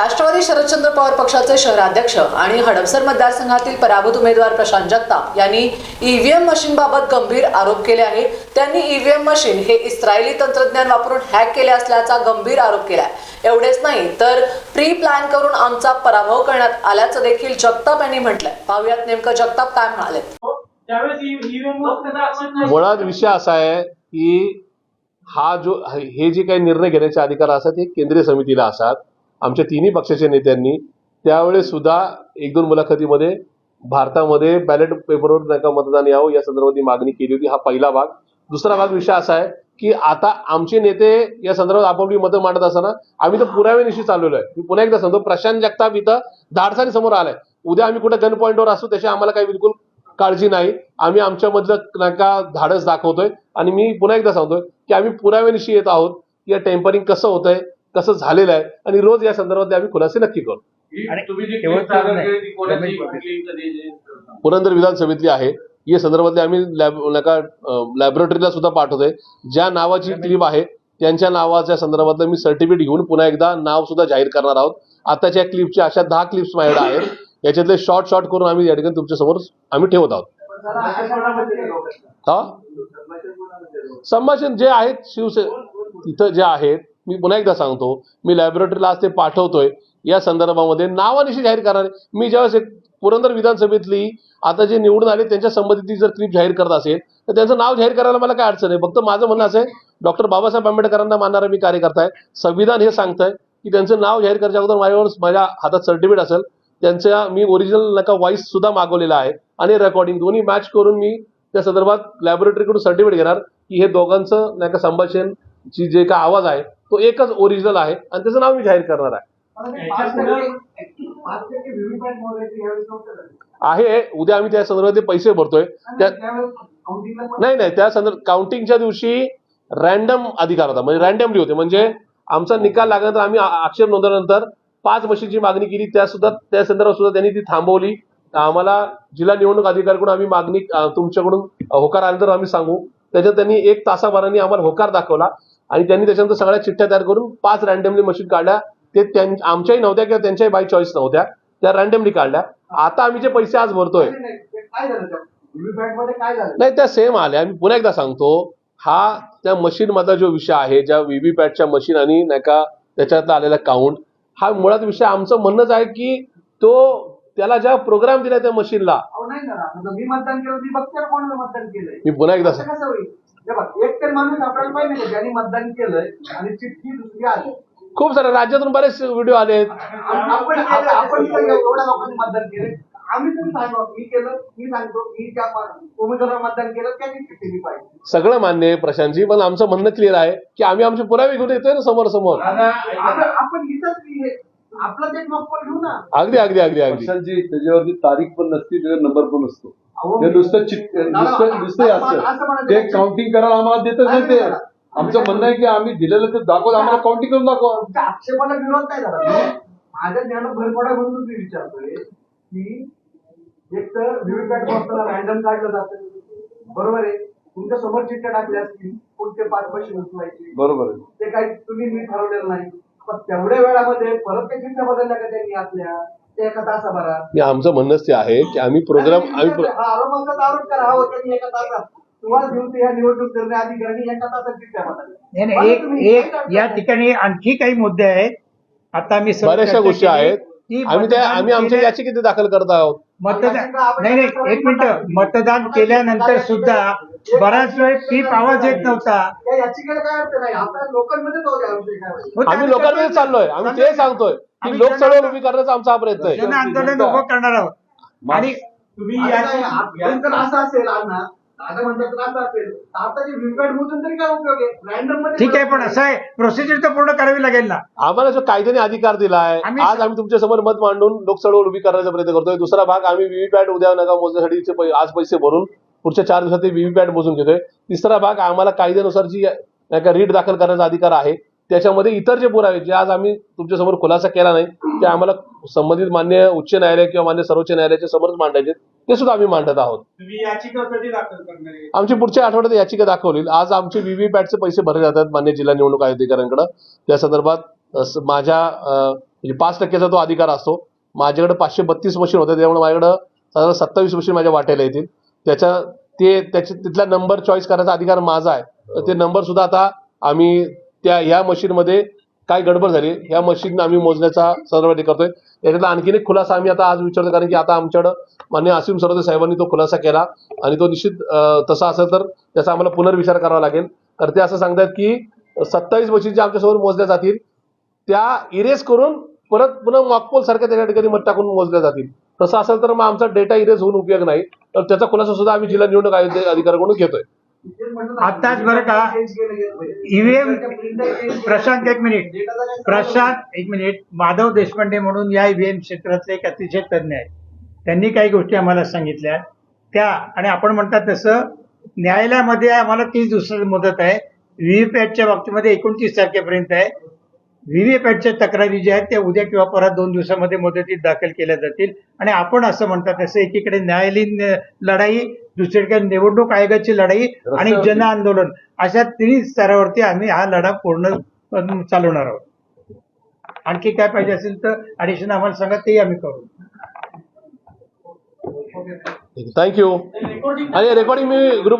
राष्ट्रवादी शरदचंद्र पवार पक्षाचे शहराध्यक्ष आणि हडपसर मतदारसंघातील पराभूत उमेदवार प्रशांत जगताप यांनी ईव्हीएम मशीनबाबत गंभीर आरोप केले आहे त्यांनी ईव्हीएम मशीन हे इस्रायली तंत्रज्ञान वापरून हॅक केले असल्याचा गंभीर आरोप केला एवढेच नाही तर प्री प्लॅन करून आमचा पराभव करण्यात आल्याचं देखील जगताप यांनी म्हटलंय. पाहुयात नेमकं जगताप काय म्हणाले. मुळात विषय असा आहे की हा जो हे जे काही निर्णय घेण्याचे अधिकार असतात हे केंद्रीय समितीला असतात. आमच्या तिन्ही पक्षाच्या नेत्यांनी त्यावेळेस सुद्धा एक दोन मुलाखतीमध्ये भारतामध्ये बॅलेट पेपरवर नाही का मतदान यावं या संदर्भात मागणी केली होती. हा पहिला भाग. दुसरा भाग विषय असा आहे की आता आमचे नेते या संदर्भात आपापली मतं मांडत असताना आम्ही तर पुराव्यानिशी चाललेलो आहे. मी पुन्हा एकदा सांगतो प्रशांत जगताप इथं धाडसाने समोर आलाय. उद्या आम्ही कुठे गन पॉईंटवर असू त्याची आम्हाला काही बिलकुल काळजी नाही. आम्ही आमच्यामधलं नाही का धाडस दाखवतोय. आणि मी पुन्हा एकदा सांगतोय की आम्ही पुराव्यानिशी येत आहोत. या टेम्परिंग कसं होतंय? कसं झालेलं आहे. आणि रोज या संदर्भात आम्ही खुलासे नक्की करू. पुरंदर विधानसभेतली आहे. या संदर्भातले आम्ही लॅब नका लॅबोरेटरीला सुद्धा पाठवतोय. ज्या नावाची क्लिप आहे त्यांच्या नावाच्या संदर्भातलं मी सर्टिफिकेट घेऊन पुन्हा एकदा नाव सुद्धा जाहीर करणार आहोत. आताच्या क्लिपच्या अशा दहा क्लिप्स माझ्याकडे आहेत. याच्यातले शॉर्ट शॉर्ट करून आम्ही या ठिकाणी तुमच्यासमोर आम्ही ठेवत आहोत. हा? संभाषण जे आहेत शिवसे तिथं जे आहेत मी पुन्हा एकदा सांगतो मी लॅबोरेटरीला आज ते पाठवतोय. या संदर्भामध्ये नावानिशी जाहीर करणार मी ज्यावेळेस एक पुरंदर विधानसभेतली आता जे निवडून आले त्यांच्या संबंधित जर क्लिप जाहीर करत असेल तर त्यांचं नाव जाहीर करायला मला काय अडचण आहे? फक्त माझं म्हणणं असं आहे डॉक्टर बाबासाहेब आंबेडकरांना मानणारा मी कार्यकर्ता आहे. संविधान हे सांगतंय की त्यांचं नाव जाहीर करायच्या अगोदर माझ्यावर माझ्या हातात सर्टिफिकेट असेल. त्यांच्या मी ओरिजिनल नका व्हॉइस सुद्धा मागवलेला आहे. आणि रेकॉर्डिंग दोन्ही मॅच करून मी त्या संदर्भात लॅबोरेटरीकडून सर्टिफिकेट घेणार की हे दोघांचं नाही का संभाषण जे काय आवाज आहे तो एकच ओरिजिनल आहे आणि त्याचं नाव मी जाहीर करणार आहे. आहे उद्या आम्ही त्या संदर्भात पैसे भरतोय. नाही नाही त्या संदर्भात काउंटिंगच्या दिवशी रॅन्डम अधिकार होता. म्हणजे रॅन्डमली होते. म्हणजे आमचा निकाल लागल्यानंतर आम्ही आक्षेप नोंदवल्यानंतर पाच मशीनची मागणी केली. त्या सुद्धा त्या संदर्भात सुद्धा त्यांनी ती थांबवली. आम्हाला जिल्हा निवडणूक अधिकाऱ्याकडून आम्ही मागणी तुमच्याकडून होकार आल्यानंतर आम्ही सांगू. त्याच्यात त्यांनी एक तासाभराने आम्हाला होकार दाखवला. आणि त्यांनी त्याच्यानंतर सगळ्या चिठ्ठ्या तयार करून पाच रॅन्डमली मशीन काढल्या. ते आमच्याही नव्हत्या किंवा त्यांच्याही बाय चॉईस नव्हत्या. त्या रॅन्डमली काढल्या. आता आम्ही जे पैसे आज भरतोय नाही त्या सेम आल्या. मी पुन्हा एकदा सांगतो हा त्या मशीन मधला जो विषय आहे ज्या व्हीव्हीपॅटच्या मशीन आणि नाही का त्याच्यातला आलेला काउंट हा मुळात विषय आमचं म्हणणंच आहे की तो त्याला ज्या प्रोग्राम दिला त्या मशीनला अहो नाही ना आता मी मतदान केलं मी बघते कोणाला मतदान केलंय. मी पुन्हा एकदा एक तर माणूस आपल्याला पाहिजे का? ज्यांनी मतदान केलंय आणि चिठ्ठी दुसरी आली. खूप सारे राज्यातून बरेच व्हिडिओ आले आपण केलं, आपण केलं, एवढ्या लोकांनी मतदान केलंय आम्ही तरी सांगतो मी केलं मी सांगतो मी त्या उमेदवाराला मतदान केलं त्यांनी चिठ्ठी पाहिजे सगळं मान्य आहे प्रशांतजी पण आमचं म्हणणं क्लिअर आहे की आम्ही आमचे पुरावे घेऊन येतोय ना समोर समोर आपण आपण इथंच आपलं ते मक्कल घेऊ ना. अगदी अगदी अगदी अगदी. त्याच्यावरती तारीख पण नसते त्याच्यावर नंबर पण अहो, ते नुसतं चिट नुसतं नुसतं असं असतं ते काउंटिंग करायला आम्हाला देतच नाही ते. आमचं म्हणणं आहे की आम्ही दिलेलं ते दाखवत आम्हाला काउंटिंग करून दाखवा. आक्षेपाला विरोध नाही झाला. माझ्या ज्ञानात भर पडा म्हणून मी विचारतोय की एक तर व्हीव्हीपॅट वापरताना रॅन्डम काढलं जातं. बरोबर आहे. तुमच्यासमोर चिठ्ठ्या टाकल्या असतील कोणते पाच पैसे उचलायचे बरोबर आहे. ते काही तुम्ही नीट ठरवलेलं नाही. पण तेवढ्या वेळामध्ये परत त्या चिठ्ठ्या बदलल्या का त्यांनी आपल्या? ते एका तासाभरात. हे आमचं म्हणणंच ते आहे की आम्ही प्रोग्राम आम्ही प्रो- हा आरोपाचा आरोप करा हो त्यांनी एका तासात. तुम्हाला घेऊन ते या निवडणूक निर्णय अधिकाऱ्यांनी एका तासात चिठ्ठ्या बदलल्या. नाही नाही एक एक या ठिकाणी आणखी काही मुद्दे आहेत. आता मी सर्व बऱ्याचशा चर्चा गोष्टी केली. आहेत. की आम्ही त्या मतदान आम्ही आमच्या केल्या- याचिकेत दाखल करत आहोत. मतदान नाही नाही एक मिनिट. मतदान केल्यानंतर सुद्धा बराच वेळ पीप आवाज येत नव्हता. या याचिकेला काय अर्थ नाही? आता लोकांमध्ये जाऊ द्या आमच्या काय हो, आम्ही लोकांमध्ये चाललोय. आम्ही ते सांगतोय की लोक चळवळ उभी करण्याचा आमचा हा प्रयत्न आहे. जन आंदोलन उभं करणार आहोत. आणि तुम्ही असं असेल आहे? ठीक आहे पण असं आहे प्रोसिजर तर पूर्ण करावी लागेल ना. आम्हाला जो कायद्याने अधिकार दिलाय आम्ही- आज आम्ही तुमच्यासमोर मत मांडून लोक चळवळ उभी करण्याचा प्रयत्न करतोय. दुसरा भाग आम्ही व्हीव्हीपॅट उद्या नका मोजण्यासाठी आज पैसे भरून पुढच्या चार दिवसात ते व्हीव्हीपॅट मोजून घेतोय. तिसरा भाग आम्हाला कायद्यानुसार जी नाही का रीट दाखल करण्याचा अधिकार आहे त्याच्यामध्ये इतर जे पुरावे जे आज आम्ही तुमच्यासमोर खुलासा केला नाही ते आम्हाला संबंधित मान्य उच्च न्यायालय किंवा मान्य सर्वोच्च न्यायालयाच्या समोरच मांडायचे ते सुद्धा आम्ही मांडत आहोत. तुम्ही याचिका कधी दाखल करणार आहे. आमची पुढच्या आठवड्यात याचिका दाखवली. आज आमचे व्हीव्हीपॅटचे पैसे भरले जातात मान्य जिल्हा निवडणूक अधिकाऱ्यांकडे त्या संदर्भात माझ्या म्हणजे पाच टक्क्याचा तो अधिकार असतो. माझ्याकडे पाचशे बत्तीस मशीन होते त्यामुळे माझ्याकडं साधारण सत्तावीस मशीन माझ्या वाट्याला येतील. त्याच्या ते त्याच्या तिथला नंबर चॉईस करायचा अधिकार माझा आहे. ते नंबर सुद्धा आता आम्ही त्या ह्या मशीनमध्ये काय गडबड झाली? ह्या मशीन आम्ही मोजण्याचा सर्व करतोय. याच्यातला आणखीन एक खुलासा आम्ही आता आज विचारतो कारण की आता आमच्याकडं मान्य असीम सरोदे साहेबांनी तो खुलासा केला आणि तो निश्चित तसा असेल तर त्याचा आम्हाला पुनर्विचार करावा लागेल. तर ते असं सांगतात की सत्तावीस मशीन ज्या आमच्यासमोर मोजल्या जातील त्या इरेज करून परत पुन्हा मॉकपोल सारख्या त्या ठिकाणी मत टाकून मोजल्या जातील. तसं असेल तर मग आमचा डेटा इरेज होऊन उपयोग नाही. तर त्याचा खुलासा सुद्धा आम्ही जिल्हा निवडणूक आयोग अधिकाऱ्याकडून घेतोय. आताच बरं का ईव्हीएम प्रशांत एक मिनिट. प्रशांत एक मिनिट. माधव देशपांडे म्हणून या ईव्हीएम क्षेत्रातले एक अतिशय तज्ज्ञ आहेत. त्यांनी काही गोष्टी आम्हाला सांगितल्या. त्या आणि आपण म्हणतात तसं न्यायालयामध्ये आम्हाला तीस दिवसाची मुदत आहे. व्हीव्हीपॅटच्या बाबतीमध्ये एकोणतीस तारखेपर्यंत आहे. व्हीव्हीपॅटच्या तक्रारी ज्या आहेत त्या उद्या किंवा परत दोन दिवसामध्ये मुदतीत दाखल केल्या जातील. आणि आपण असं म्हणतात तसं एकीकडे न्यायालयीन लढाई दुसरीकडे निवडणूक आयोगाची लढाई आणि. जन आंदोलन अशा तिन्ही स्तरावरती आम्ही हा लढा पूर्ण चालवणार आहोत. आणखी काय पाहिजे असेल तर ऍडिशन आम्हाला सांगा तेही आम्ही करू. थँक्यू आणि रेकॉर्डिंग मी ग्रुपवर